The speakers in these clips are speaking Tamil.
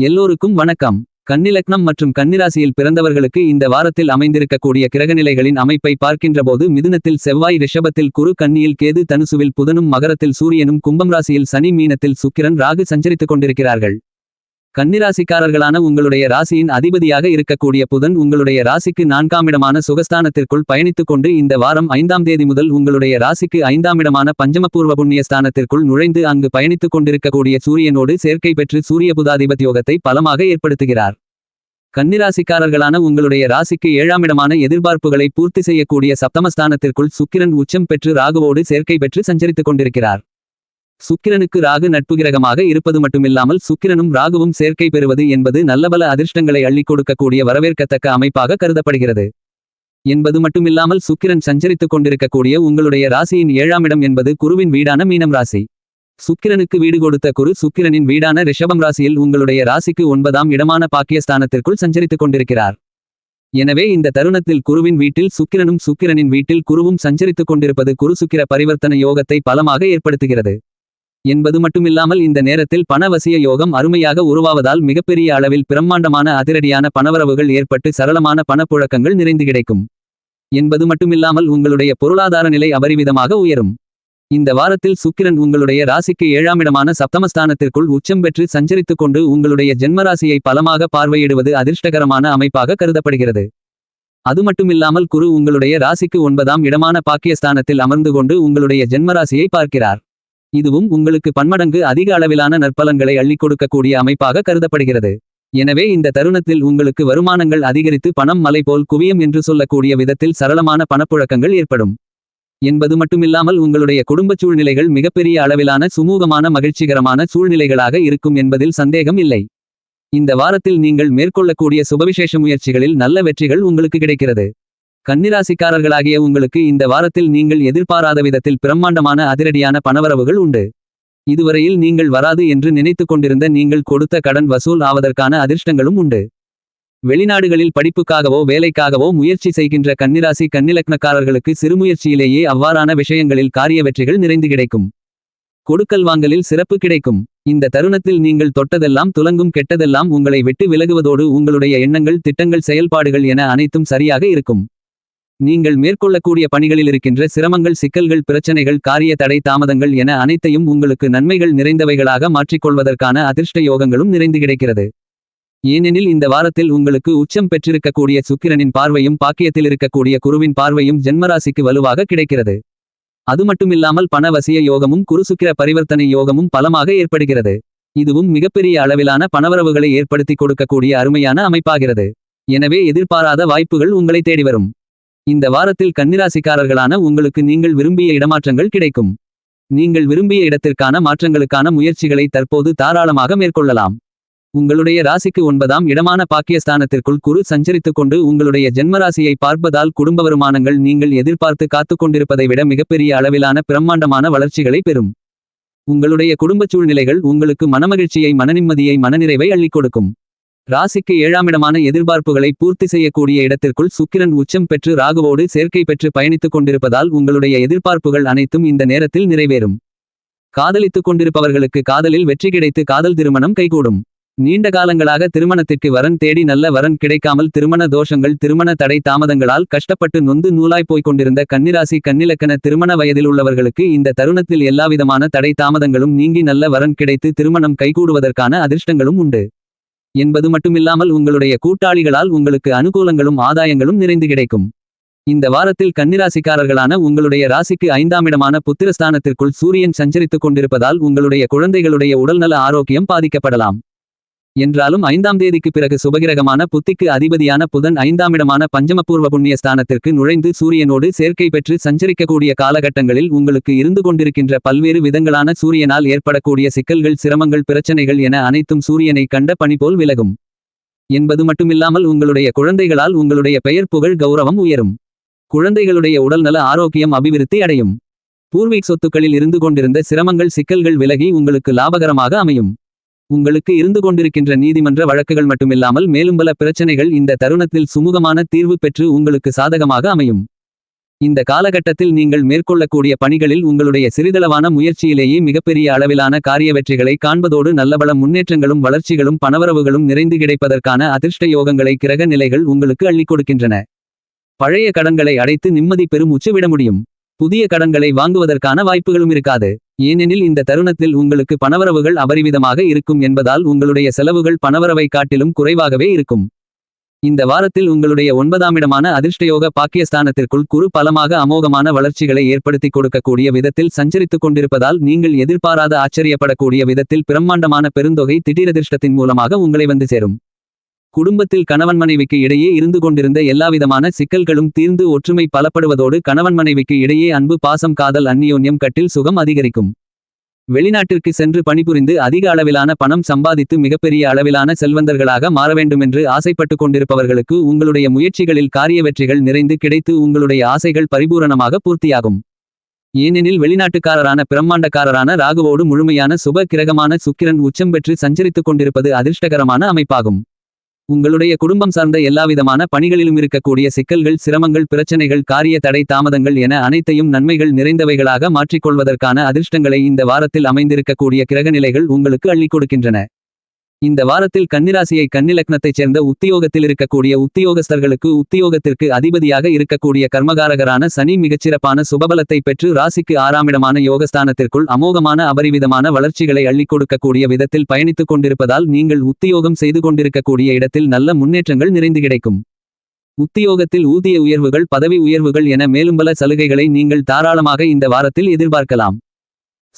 எல்லோருக்கும் வணக்கம். கன்னிலக்னம் மற்றும் கன்னிராசியில் பிறந்தவர்களுக்கு இந்த வாரத்தில் அமைந்திருக்கக்கூடிய கிரகநிலைகளின் அமைப்பை பார்க்கின்றபோது மிதுனத்தில் செவ்வாய் ரிஷபத்தில் குரு கன்னியில் கேது தனுசுவில் புதனும் மகரத்தில் சூரியனும் கும்பம் ராசியில் சனி மீனத்தில் சுக்கிரன் ராகு சஞ்சரித்துக் கொண்டிருக்கிறார்கள். கன்னிராசிக்காரர்களான உங்களுடைய ராசியின் அதிபதியாக இருக்கக்கூடிய புதன் உங்களுடைய ராசிக்கு நான்காமிடமான சுகஸ்தானத்திற்குள் பயணித்துக் கொண்டு இந்த வாரம் ஐந்தாம் தேதி முதல் உங்களுடைய ராசிக்கு ஐந்தாமிடமான பஞ்சமபூர்வ புண்ணிய ஸ்தானத்திற்குள் நுழைந்து அங்கு பயணித்துக் கொண்டிருக்கக்கூடிய சூரியனோடு சேர்க்கை பெற்று சூரிய புதாதிபத்தியோகத்தை பலமாக ஏற்படுத்துகிறார். கன்னிராசிக்காரர்களான உங்களுடைய ராசிக்கு ஏழாமிடமான எதிர்பார்ப்புகளை பூர்த்தி செய்யக்கூடிய சப்தமஸ்தானத்திற்குள் சுக்கிரன் உச்சம் பெற்று ராகுவோடு சேர்க்கை பெற்று சஞ்சரித்துக் கொண்டிருக்கிறார் சுக்கிரனுக்கு ராகு நட்பு கிரகமாக இருப்பது மட்டுமில்லாமல் சுக்கிரனும் ராகுவும் சேர்க்கை பெறுவது என்பது நல்லபல அதிர்ஷ்டங்களை அள்ளிக் கொடுக்கக்கூடிய வரவேற்கத்தக்க அமைப்பாக கருதப்படுகிறது. என்பது மட்டுமில்லாமல் சுக்கிரன் சஞ்சரித்துக் கொண்டிருக்கக்கூடிய உங்களுடைய ராசியின் ஏழாம் இடம் என்பது குருவின் வீடான மீனம் ராசி. சுக்கிரனுக்கு வீடு கொடுத்த குரு சுக்கிரனின் வீடான ரிஷபம் ராசியில் உங்களுடைய ராசிக்கு ஒன்பதாம் இடமான பாக்கியஸ்தானத்திற்குள் சஞ்சரித்துக் கொண்டிருக்கிறார். எனவே இந்த தருணத்தில் குருவின் வீட்டில் சுக்கிரனும் சுக்கிரனின் வீட்டில் குருவும் சஞ்சரித்துக் கொண்டிருப்பது குரு சுக்கிர பரிவர்த்தன யோகத்தை பலமாக ஏற்படுத்துகிறது. என்பது மட்டுமில்லாமல் இந்த நேரத்தில் பணவசிய யோகம் அருமையாக உருவாவதால் மிகப்பெரிய அளவில் பிரம்மாண்டமான அதிரடியான பணவரவுகள் ஏற்பட்டு சரளமான பணப்புழக்கங்கள் நிறைந்து கிடைக்கும். என்பது மட்டுமில்லாமல் உங்களுடைய பொருளாதார நிலை அபரிவிதமாக உயரும். இந்த வாரத்தில் சுக்கிரன் உங்களுடைய ராசிக்கு ஏழாமிடமான சப்தமஸ்தானத்திற்குள் உச்சம் பெற்று சஞ்சரித்துக் கொண்டு உங்களுடைய ஜென்மராசியை பலமாக பார்வையிடுவது அதிர்ஷ்டகரமான அமைப்பாக கருதப்படுகிறது. அது மட்டுமில்லாமல் குரு உங்களுடைய ராசிக்கு ஒன்பதாம் இடமான பாக்கியஸ்தானத்தில் அமர்ந்து கொண்டு உங்களுடைய ஜென்மராசியை பார்க்கிறார். இதுவும் உங்களுக்கு பன்மடங்கு அதிக அளவிலான நற்பலன்களை அள்ளிக் கொடுக்கக்கூடிய அமைப்பாக கருதப்படுகிறது. எனவே இந்த தருணத்தில் உங்களுக்கு வருமானங்கள் அதிகரித்து பணம் மலை போல் குவியம் என்று சொல்லக்கூடிய விதத்தில் சரளமான பணப்புழக்கங்கள் ஏற்படும். என்பது மட்டுமில்லாமல் உங்களுடைய குடும்பச் சூழ்நிலைகள் மிகப்பெரிய அளவிலான சுமூகமான மகிழ்ச்சிகரமான சூழ்நிலைகளாக இருக்கும் என்பதில் சந்தேகம் இல்லை. இந்த வாரத்தில் நீங்கள் மேற்கொள்ளக்கூடிய சுபவிசேஷ முயற்சிகளில் நல்ல வெற்றிகள் உங்களுக்கு கிடைக்கிறது. கன்னிராசிக்காரர்களாகிய உங்களுக்கு இந்த வாரத்தில் நீங்கள் எதிர்பாராத விதத்தில் பிரம்மாண்டமான அதிரடியான பணவரவுகள் உண்டு. இதுவரையில் நீங்கள் வராது என்று நினைத்துக் கொண்டிருந்த நீங்கள் கொடுத்த கடன் வசூல் ஆவதற்கான அதிர்ஷ்டங்களும் உண்டு. வெளிநாடுகளில் படிப்புக்காகவோ வேலைக்காகவோ முயற்சி செய்கின்ற கன்னிராசி கன்னிலக்னக்காரர்களுக்கு சிறுமுயற்சியிலேயே அவ்வாறான விஷயங்களில் காரிய வெற்றிகள் நிறைந்து கிடைக்கும். கொடுக்கல் வாங்கலில் சிறப்பு கிடைக்கும். இந்த தருணத்தில் நீங்கள் தொட்டதெல்லாம் துலங்கும் கெட்டதெல்லாம் உங்களை விட்டு விலகுவதோடு உங்களுடைய எண்ணங்கள் திட்டங்கள் செயல்பாடுகள் என அனைத்தும் சரியாக இருக்கும். நீங்கள் மேற்கொள்ளக்கூடிய பணிகளில் இருக்கின்ற சிரமங்கள் சிக்கல்கள் பிரச்சனைகள் காரிய தடை தாமதங்கள் என அனைத்தையும் உங்களுக்கு நன்மைகள் நிறைந்தவைகளாக மாற்றிக்கொள்வதற்கான அதிர்ஷ்ட யோகங்களும் நிறைந்து கிடைக்கிறது. ஏனெனில் இந்த வாரத்தில் உங்களுக்கு உச்சம் பெற்றிருக்கக்கூடிய சுக்கிரனின் பார்வையும் பாக்கியத்தில் இருக்கக்கூடிய குருவின் பார்வையும் ஜென்மராசிக்கு வலுவாக கிடைக்கிறது. அது மட்டுமில்லாமல் பணவசிய யோகமும் குருசுக்கிர பரிவர்த்தனை யோகமும் பலமாக ஏற்படுகிறது. இதுவும் மிகப்பெரிய அளவிலான பணவரவுகளை ஏற்படுத்தி கொடுக்கக்கூடிய அருமையான அமைப்பாகிறது. எனவே எதிர்பாராத வாய்ப்புகள் உங்களை தேடி வரும். இந்த வாரத்தில் கன்னிராசிக்காரர்களான உங்களுக்கு நீங்கள் விரும்பிய இடமாற்றங்கள் கிடைக்கும். நீங்கள் விரும்பிய இடத்திற்கான மாற்றங்களுக்கான முயற்சிகளை தற்போது தாராளமாக மேற்கொள்ளலாம். உங்களுடைய ராசிக்கு ஒன்பதாம் இடமான பாக்கியஸ்தானத்திற்குள் குரு சஞ்சரித்துக் கொண்டு உங்களுடைய ஜென்மராசியை பார்ப்பதால் குடும்ப வருமானங்கள் நீங்கள் எதிர்பார்த்து காத்துக் கொண்டிருப்பதை விட மிகப்பெரிய அளவிலான பிரம்மாண்டமான வளர்ச்சிகளை பெறும். உங்களுடைய குடும்பச் சூழ்நிலைகள் உங்களுக்கு மனமகிழ்ச்சியை மனநிம்மதியை மனநிறைவை அள்ளிக் கொடுக்கும். ராசிக்கு ஏழாமிடமான எதிர்பார்ப்புகளை பூர்த்தி செய்யக்கூடிய இடத்திற்குள் சுக்கிரன் உச்சம் பெற்று ராகுவோடு சேர்க்கை பெற்று பயணித்துக் கொண்டிருப்பதால் உங்களுடைய எதிர்பார்ப்புகள் அனைத்தும் இந்த நேரத்தில் நிறைவேறும். காதலித்துக் கொண்டிருப்பவர்களுக்கு காதலில் வெற்றி கிடைத்து காதல் திருமணம் கைகூடும். நீண்ட காலங்களாக திருமணத்திற்கு வரன் தேடி நல்ல வரன் கிடைக்காமல் திருமண தோஷங்கள் திருமண தடை தாமதங்களால் கஷ்டப்பட்டு நொந்து நூலாய் போய்க் கொண்டிருந்த கன்னிராசி கன்னிலக்கண திருமண வயதில் உள்ளவர்களுக்கு இந்த தருணத்தில் எல்லாவிதமான தடை தாமதங்களும் நீங்கி நல்ல வரன் கிடைத்து திருமணம் கைகூடுவதற்கான அதிர்ஷ்டங்களும் உண்டு. என்பது மட்டுமில்லாமல் உங்களுடைய கூட்டாளிகளால் உங்களுக்கு அனுகூலங்களும் ஆதாயங்களும் நிறைந்து கிடைக்கும். இந்த வாரத்தில் கன்னிராசிக்காரர்களான உங்களுடைய ராசிக்கு ஐந்தாமிடமான புத்திரஸ்தானத்திற்குள் சூரியன் சஞ்சரித்துக் கொண்டிருப்பதால் உங்களுடைய குழந்தைகளுடைய உடல்நல ஆரோக்கியம் பாதிக்கப்படலாம். என்றாலும் ஐந்தாம் தேதிக்கு பிறகு சுபகிரகமான புத்திக்கு அதிபதியான புதன் ஐந்தாமிடமான பஞ்சமபூர்வ புண்ணிய ஸ்தானத்திற்கு நுழைந்து சூரியனோடு சேர்க்கை பெற்று சஞ்சரிக்கக்கூடிய காலகட்டங்களில் உங்களுக்கு இருந்து கொண்டிருக்கின்ற பல்வேறு விதங்களான சூரியனால் ஏற்படக்கூடிய சிக்கல்கள் சிரமங்கள் பிரச்சனைகள் என அனைத்தும் சூரியனை கண்ட பணி போல் விலகும். என்பது மட்டுமில்லாமல் உங்களுடைய குழந்தைகளால் உங்களுடைய பெயர் புகழ் கௌரவம் உயரும். குழந்தைகளுடைய உடல்நல ஆரோக்கியம் அபிவிருத்தி அடையும். பூர்வீக் சொத்துக்களில் இருந்து கொண்டிருந்த சிரமங்கள் சிக்கல்கள் விலகி உங்களுக்கு லாபகரமாக அமையும். உங்களுக்கு இருந்து கொண்டிருக்கின்ற நீதிமன்ற வழக்குகள் மட்டுமில்லாமல் மேலும் பல பிரச்சனைகள் இந்த தருணத்தில் சுமூகமான தீர்வு பெற்று உங்களுக்கு சாதகமாக அமையும். இந்த காலகட்டத்தில் நீங்கள் மேற்கொள்ளக்கூடிய பணிகளில் உங்களுடைய சிறிதளவான முயற்சியிலேயே மிகப்பெரிய அளவிலான காரிய வெற்றிகளை காண்பதோடு நல்லபல முன்னேற்றங்களும் வளர்ச்சிகளும் பணவரவுகளும் நிறைந்து கிடைப்பதற்கான அதிர்ஷ்ட யோகங்களை கிரக நிலைகள் உங்களுக்கு அள்ளிக் கொடுக்கின்றன. பழைய கடன்களை அடைத்து நிம்மதி பெரும் உச்சுவிட முடியும். புதிய கடன்களை வாங்குவதற்கான வாய்ப்புகளும் இருக்காது. ஏனெனில் இந்த தருணத்தில் உங்களுக்கு பணவரவுகள் அபரிமிதமாக இருக்கும் என்பதால் உங்களுடைய செலவுகள் பணவரவை காட்டிலும் குறைவாகவே இருக்கும். இந்த வாரத்தில் உங்களுடைய ஒன்பதாம் இடமான அதிர்ஷ்டயோக பாக்கியஸ்தானத்திற்குள் குறு பலமாக அமோகமான வளர்ச்சிகளை ஏற்படுத்திக் கொடுக்கக்கூடிய விதத்தில் சஞ்சரித்துக் கொண்டிருப்பதால் நீங்கள் எதிர்பாராத ஆச்சரியப்படக்கூடிய விதத்தில் பிரம்மாண்டமான பெருந்தொகை திடீரதிர்ஷ்டத்தின் மூலமாக உங்களை வந்து சேரும். குடும்பத்தில் கணவன் மனைவிக்கு இடையே இருந்து கொண்டிருந்த எல்லாவிதமான சிக்கல்களும் தீர்ந்து ஒற்றுமை பலப்படுவதோடு கணவன் மனைவிக்கு இடையே அன்பு பாசம் காதல் அந்நியோன்யம் கட்டில் சுகம் அதிகரிக்கும். வெளிநாட்டிற்கு சென்று பணிபுரிந்து அதிக அளவிலான பணம் சம்பாதித்து மிகப்பெரிய அளவிலான செல்வந்தர்களாக மாற வேண்டுமென்று ஆசைப்பட்டுக் கொண்டிருப்பவர்களுக்கு உங்களுடைய முயற்சிகளில் காரிய வெற்றிகள் நிறைந்து கிடைத்து உங்களுடைய ஆசைகள் பரிபூரணமாக பூர்த்தியாகும். ஏனெனில் வெளிநாட்டுக்காரரான பிரம்மாண்டக்காரரான ராகுவோடு முழுமையான சுப கிரகமான சுக்கிரன் உச்சம் பெற்று சஞ்சரித்துக் கொண்டிருப்பது அதிர்ஷ்டகரமான அமைப்பாகும். உங்களுடைய குடும்பம் சார்ந்த எல்லாவிதமான பணிகளிலும் இருக்கக்கூடிய சிக்கல்கள் சிரமங்கள் பிரச்சனைகள் காரிய தடை தாமதங்கள் என அனைத்தையும் நன்மைகள் நிறைந்தவைகளாக மாற்றிக்கொள்வதற்கான அதிர்ஷ்டங்களை இந்த வாரத்தில் அமைந்திருக்கக்கூடிய கிரகநிலைகள் உங்களுக்கு அள்ளிக் கொடுக்கின்றன. இந்த வாரத்தில் கன்னிராசியை கன்னிலக்னத்தைச் சேர்ந்த உத்தியோகத்தில் இருக்கக்கூடிய உத்தியோகஸ்தர்களுக்கு உத்தியோகத்திற்கு அதிபதியாக இருக்கக்கூடிய கர்மகாரகரான சனி மிகச்சிறப்பான சுபபலத்தை பெற்று ராசிக்கு ஆறாமிடமான யோகஸ்தானத்திற்குள் அமோகமான அபரிவிதமான வளர்ச்சிகளை அள்ளிக் கொடுக்கக்கூடிய விதத்தில் பயணித்துக் கொண்டிருப்பதால் நீங்கள் உத்தியோகம் செய்து கொண்டிருக்கக்கூடிய இடத்தில் நல்ல முன்னேற்றங்கள் நிறைந்து கிடைக்கும். உத்தியோகத்தில் ஊதிய உயர்வுகள் பதவி உயர்வுகள் என மேலும் பல சலுகைகளை நீங்கள் தாராளமாக இந்த வாரத்தில் எதிர்பார்க்கலாம்.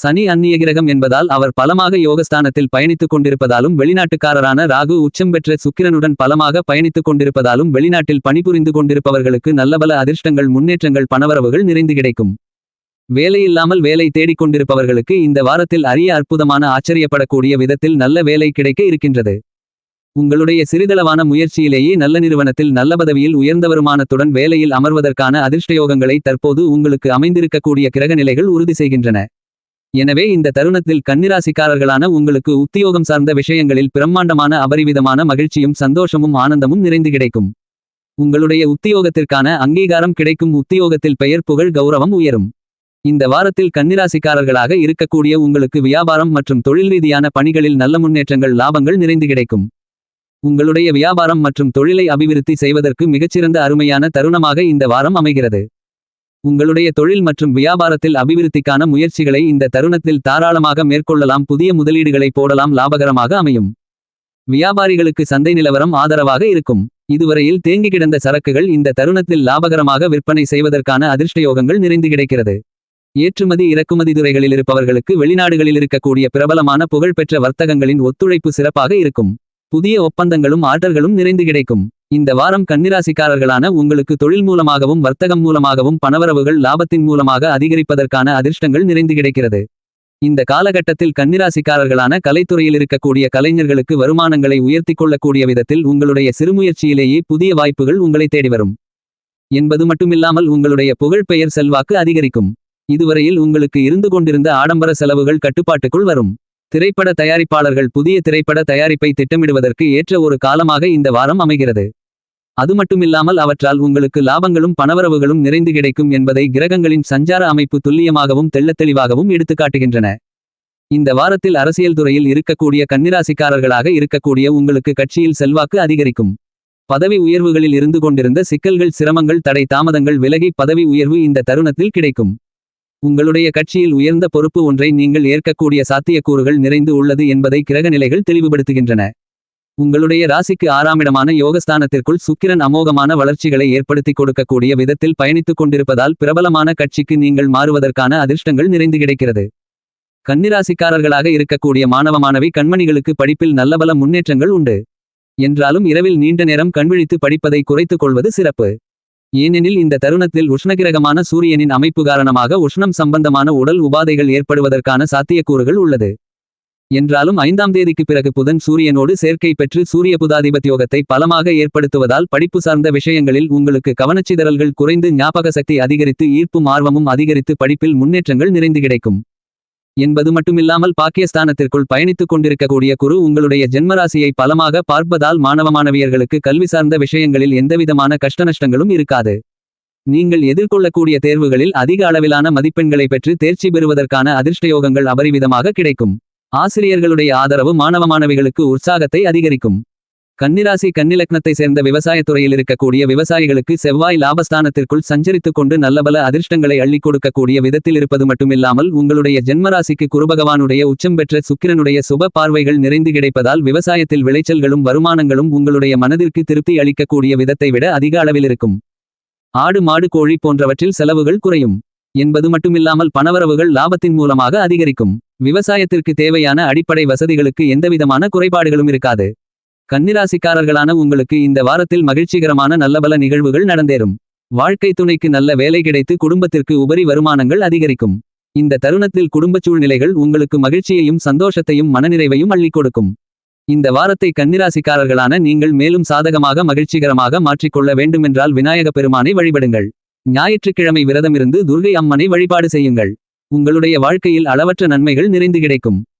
சனி அந்நிய கிரகம் என்பதால் அவர் பலமாக யோகஸ்தானத்தில் பயணித்துக் கொண்டிருப்பதாலும் வெளிநாட்டுக்காரரான ராகு உச்சம் பெற்ற சுக்கிரனுடன் பலமாக பயணித்துக் கொண்டிருப்பதாலும் வெளிநாட்டில் பணிபுரிந்து கொண்டிருப்பவர்களுக்கு நல்லபல அதிர்ஷ்டங்கள் முன்னேற்றங்கள் பணவரவுகள் நிறைந்து கிடைக்கும். வேலையில்லாமல் வேலை தேடிக் கொண்டிருப்பவர்களுக்கு இந்த வாரத்தில் அரிய அற்புதமான ஆச்சரியப்படக்கூடிய விதத்தில் நல்ல வேலை கிடைக்க இருக்கின்றது. உங்களுடைய சிறிதளவான முயற்சியிலேயே நல்ல நிறுவனத்தில் நல்ல பதவியில் உயர்ந்த வருமானத்துடன் வேலையில் அமர்வதற்கான அதிர்ஷ்டயோகங்களை தற்போது உங்களுக்கு அமைந்திருக்கக்கூடிய கிரகநிலைகள் உறுதி செய்கின்றன. எனவே இந்த தருணத்தில் கன்னிராசிக்காரர்களான உங்களுக்கு உத்தியோகம் சார்ந்த விஷயங்களில் பிரம்மாண்டமான அபரிவிதமான மகிழ்ச்சியும் சந்தோஷமும் ஆனந்தமும் நிறைந்து கிடைக்கும். உங்களுடைய உத்தியோகத்திற்கான அங்கீகாரம் கிடைக்கும். உத்தியோகத்தில் பெயர் புகழ் கௌரவம் உயரும். இந்த வாரத்தில் கன்னிராசிக்காரர்களாக இருக்கக்கூடிய உங்களுக்கு வியாபாரம் மற்றும் தொழில் ரீதியான பணிகளில் நல்ல முன்னேற்றங்கள் லாபங்கள் நிறைந்து கிடைக்கும். உங்களுடைய வியாபாரம் மற்றும் தொழிலை அபிவிருத்தி செய்வதற்கு மிகச்சிறந்த அருமையான தருணமாக இந்த வாரம் அமைகிறது. உங்களுடைய தொழில் மற்றும் வியாபாரத்தில் அபிவிருத்திக்கான முயற்சிகளை இந்த தருணத்தில் தாராளமாக மேற்கொள்ளலாம். புதிய முதலீடுகளை போடலாம். லாபகரமாக அமையும். வியாபாரிகளுக்கு சந்தை நிலவரம் ஆதரவாக இருக்கும். இதுவரையில் தேங்கி கிடந்த சரக்குகள் இந்த தருணத்தில் லாபகரமாக விற்பனை செய்வதற்கான அதிர்ஷ்டயோகங்கள் நிறைந்து கிடைக்கிறது. ஏற்றுமதி இறக்குமதி துறைகளில் இருப்பவர்களுக்கு வெளிநாடுகளில் இருக்கக்கூடிய பிரபலமான புகழ்பெற்ற வர்த்தகங்களின் ஒத்துழைப்பு சிறப்பாக இருக்கும். புதிய ஒப்பந்தங்களும் ஆர்டர்களும் நிறைந்து கிடைக்கும். இந்த வாரம் கன்னிராசிக்காரர்களான உங்களுக்கு தொழில் மூலமாகவும் வர்த்தகம் மூலமாகவும் பணவரவுகள் லாபத்தின் மூலமாக அதிகரிப்பதற்கான அதிர்ஷ்டங்கள் நிறைந்து கிடைக்கிறது. இந்த காலகட்டத்தில் கன்னிராசிக்காரர்களான கலைத்துறையில் இருக்கக்கூடிய கலைஞர்களுக்கு வருமானங்களை உயர்த்திக் கொள்ளக்கூடிய விதத்தில் உங்களுடைய சிறுமுயற்சியிலேயே புதிய வாய்ப்புகள் உங்களை தேடி வரும். என்பது மட்டுமில்லாமல் உங்களுடைய புகழ்பெயர் செல்வாக்கு அதிகரிக்கும். இதுவரையில் உங்களுக்கு இருந்து கொண்டிருந்த ஆடம்பர செலவுகள் கட்டுப்பாட்டுக்குள் வரும். திரைப்பட தயாரிப்பாளர்கள் புதிய திரைப்பட தயாரிப்பை திட்டமிடுவதற்கு ஏற்ற ஒரு காலமாக இந்த வாரம் அமைகிறது. அது மட்டுமில்லாமல் அவற்றால் உங்களுக்கு லாபங்களும் பணவரவுகளும் நிறைந்து கிடைக்கும் என்பதை கிரகங்களின் சஞ்சார அமைப்பு துல்லியமாகவும் தெள்ளத்தெளிவாகவும் எடுத்துக்காட்டுகின்றன இந்த வாரத்தில் அரசியல் துறையில் இருக்கக்கூடிய கன்னிராசிக்காரர்களாக இருக்கக்கூடிய உங்களுக்கு கட்சியில் செல்வாக்கு அதிகரிக்கும். பதவி உயர்வுகளில் இருந்து கொண்டிருந்த சிக்கல்கள் சிரமங்கள் தடை தாமதங்கள் விலகி பதவி உயர்வு இந்த தருணத்தில் கிடைக்கும். உங்களுடைய கட்சியில் உயர்ந்த பொறுப்பு ஒன்றை நீங்கள் ஏற்கக்கூடிய சாத்தியக்கூறுகள் நிறைந்து உள்ளது என்பதை கிரகநிலைகள் தெளிவுபடுத்துகின்றன. உங்களுடைய ராசிக்கு ஆறாமிடமான யோகஸ்தானத்திற்குள் சுக்கிரன் அமோகமான வளர்ச்சிகளை ஏற்படுத்தி கொடுக்கக்கூடிய விதத்தில் பயணித்துக் கொண்டிருப்பதால் பிரபலமான கட்சிக்கு நீங்கள் மாறுவதற்கான அதிர்ஷ்டங்கள் நிறைந்து கிடைக்கிறது. கன்னிராசிக்காரர்களாக இருக்கக்கூடிய மாணவ மாணவி கண்மணிகளுக்கு படிப்பில் நல்லபல முன்னேற்றங்கள் உண்டு. என்றாலும் இரவில் நீண்ட நேரம் கண்விழித்து படிப்பதை குறைத்துக் கொள்வது சிறப்பு. ஏனெனில் இந்த தருணத்தில் உஷ்ணகிரகமான சூரியனின் அமைப்பு காரணமாக உஷ்ணம் சம்பந்தமான உடல் உபாதைகள் ஏற்படுவதற்கான சாத்தியக்கூறுகள் உள்ளது. என்றாலும் ஐந்தாம் தேதிக்கு பிறகு புதன் சூரியனோடு சேர்க்கை பெற்று சூரிய புதாதிபத்தியோகத்தை பலமாக ஏற்படுத்துவதால் படிப்பு சார்ந்த விஷயங்களில் உங்களுக்கு கவனச்சிதறல்கள் குறைந்து ஞாபக சக்தி அதிகரித்து ஈர்ப்பும் ஆர்வமும் அதிகரித்து படிப்பில் முன்னேற்றங்கள் நிறைந்து கிடைக்கும். என்பது மட்டுமில்லாமல் பாகிஸ்தானத்திற்குள் பயணித்துக் கொண்டிருக்கக்கூடிய குரு உங்களுடைய ஜென்மராசியை பலமாக பார்ப்பதால் மாணவ மாணவியர்களுக்கு கல்வி சார்ந்த விஷயங்களில் எந்தவிதமான கஷ்டநஷ்டங்களும் இருக்காது. நீங்கள் எதிர்கொள்ளக்கூடிய தேர்வுகளில் அதிக அளவிலான மதிப்பெண்களை பெற்று தேர்ச்சி பெறுவதற்கான அதிர்ஷ்டயோகங்கள் அபரிவிதமாக கிடைக்கும். ஆசிரியர்களுடைய ஆதரவு மாணவ மாணவிகளுக்கு உற்சாகத்தை அதிகரிக்கும். கன்னிராசி கன்னிலக்னத்தை சேர்ந்த விவசாயத் துறையில் இருக்கக்கூடிய விவசாயிகளுக்கு செவ்வாய் லாபஸ்தானத்திற்குள் சஞ்சரித்துக் கொண்டு நல்லபல அதிர்ஷ்டங்களை அள்ளிக் கொடுக்கக்கூடிய விதத்தில் இருப்பது மட்டுமில்லாமல் உங்களுடைய ஜென்மராசிக்கு குருபகவானுடைய உச்சம் பெற்ற சுக்கிரனுடைய சுப பார்வைகள் நிறைந்து கிடைப்பதால் விவசாயத்தில் விளைச்சல்களும் வருமானங்களும் உங்களுடைய மனதிற்கு திருப்தி அளிக்கக்கூடிய விதத்தை விட அதிக அளவில் இருக்கும். ஆடு மாடு கோழி போன்றவற்றில் செலவுகள் குறையும். என்பது மட்டுமில்லாமல் பணவரவுகள் லாபத்தின் மூலமாக அதிகரிக்கும். விவசாயத்திற்கு தேவையான அடிப்படை வசதிகளுக்கு எந்தவிதமான குறைபாடுகளும் இருக்காது. கன்னிராசிக்காரர்களான உங்களுக்கு இந்த வாரத்தில் மகிழ்ச்சிகரமான நல்லபல நிகழ்வுகள் நடந்தேறும். வாழ்க்கை துணைக்கு நல்ல வேலை கிடைத்து குடும்பத்திற்கு உபரி வருமானங்கள் அதிகரிக்கும். இந்த தருணத்தில் குடும்பச் சூழ்நிலைகள் உங்களுக்கு மகிழ்ச்சியையும் சந்தோஷத்தையும் மனநிறைவையும் அள்ளிக் கொடுக்கும். இந்த வாரத்தை கன்னிராசிக்காரர்களான நீங்கள் மேலும் சாதகமாக மகிழ்ச்சிகரமாக மாற்றிக்கொள்ள வேண்டுமென்றால் விநாயக பெருமானை வழிபடுங்கள். ஞாயிற்றுக்கிழமை விரதமிருந்து துர்கை அம்மனை வழிபாடு செய்யுங்கள். உங்களுடைய வாழ்க்கையில் அளவற்ற நன்மைகள் நிறைந்து கிடைக்கும்.